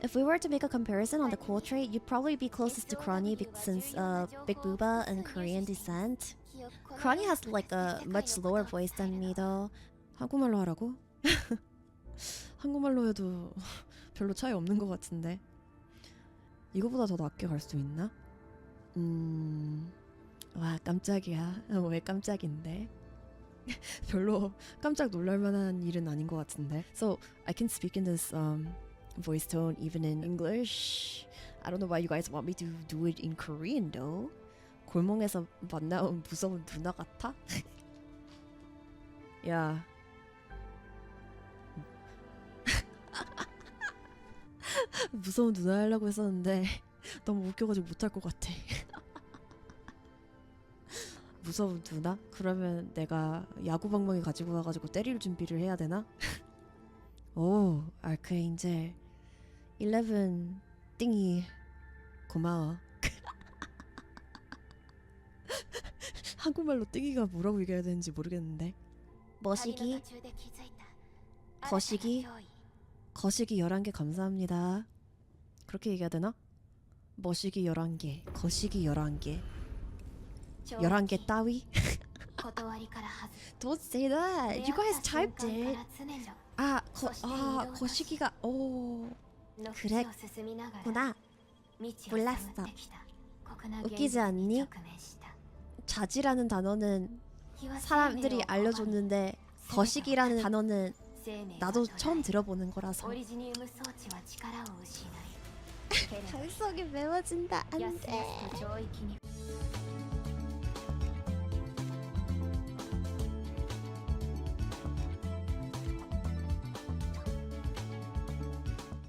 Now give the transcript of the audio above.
If we were to make a comparison on the cool trait, you'd probably be closest to Crony be- since uh, Big Booba and Korean descent. Crony has like a much lower voice than me though. 한국말로 하라고? 한국말로 해도 별로 차이 없는 것 같은데. 이거보다 더 낮게 갈 수 있나? 음, 와 깜짝이야. 어, 왜 깜짝인데? 별로 깜짝 놀랄 만한 일은 아닌 것 같은데. So I can speak in this um, voice tone even in English. I don't know why you guys want me to do it in Korean though. 골목에서 만나온 무서운 누나 같아? 야. 무서운 누나 하려고 했었는데 너무 웃겨가지고 못할 것 같아. 무서운 누나? 그러면 내가 야구 방망이 가지고 와가지고 때릴 준비를 해야 되나? 오, 아크에인젤 11 띵이 고마워. 한국말로 띵이가 뭐라고 얘기해야 되는지 모르겠는데 머시기, 거시기, 거시기 11개 감사합니다. 그렇게 얘기해야 되나? 머시기 11개, 거시기 11개, 11개 따위? Don't say that. You guys typed it. 아, 거, 아, 거시기가 오. 그래, 구나. 몰랐어. 웃기지 않니? 자지라는 단어는 사람들이 알려줬는데 거시기라는 단어는 나도 처음 들어보는 거라서 オリジニウム装置は力を失い 발성이 매워진다 安々と上域に